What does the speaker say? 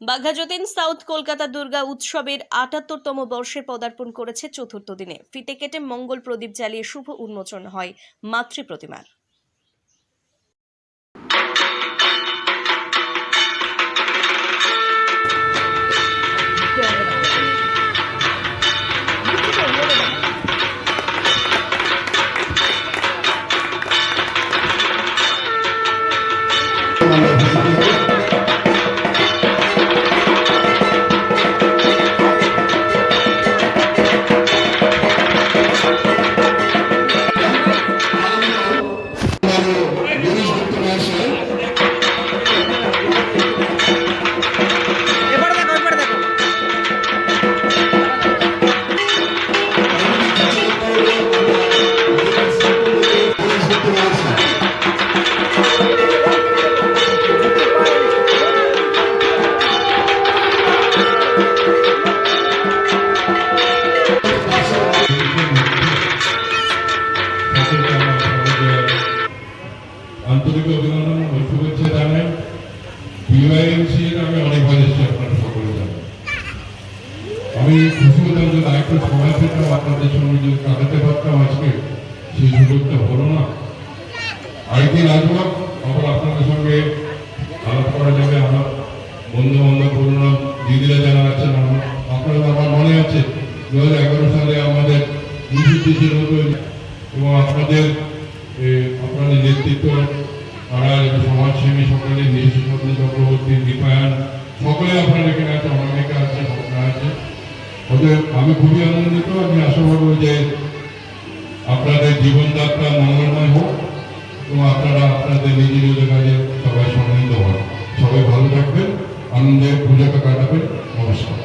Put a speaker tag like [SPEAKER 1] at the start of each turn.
[SPEAKER 1] Baghajatin south Kolkata Durga উৎসবের আটাত্তরতম বর্ষে পদার্পণ করেছে চতুর্থ দিনে। ফিতে কেটে মঙ্গল প্রদীপ জ্বালিয়ে শুভ উন্মোচন হয় মাতৃ প্রতিমার
[SPEAKER 2] আমি খুশি আরেকটু সময় পেতাম আপনাদের সঙ্গে যদি কাটাতে পারতাম আজকে, সেই সুযোগটা হলো না। আরেকদিন আসব আবার আপনাদের সঙ্গে আলাপ করা যাবে আমার বন্ধু বান্ধব পুরনো দিদিরা যারা আছেন আপনারা আমার মনে আছে? দু হাজার এগারো সালে আমাদের ছিল এবং আপনাদের আপনাদের নেতৃত্ব পাড়ার সমাজসেবী সকলে নিশিচন্দ্র চক্রবর্তী দীপায়ন সকলে আপনারা এখানে আছে অনামিকা আছে স্বপ্না আছে। ওদের আমি খুবই আনন্দিত, আমি আশা করব যে আপনাদের জীবনযাত্রা মঙ্গলময় হোক এবং আপনারা আপনাদের নিজ নিজ কাজে সবাই সম্মিলিত হন। সবাই ভালো থাকবেন। আনন্দে পুজোটা কাটাবে নমস্কার।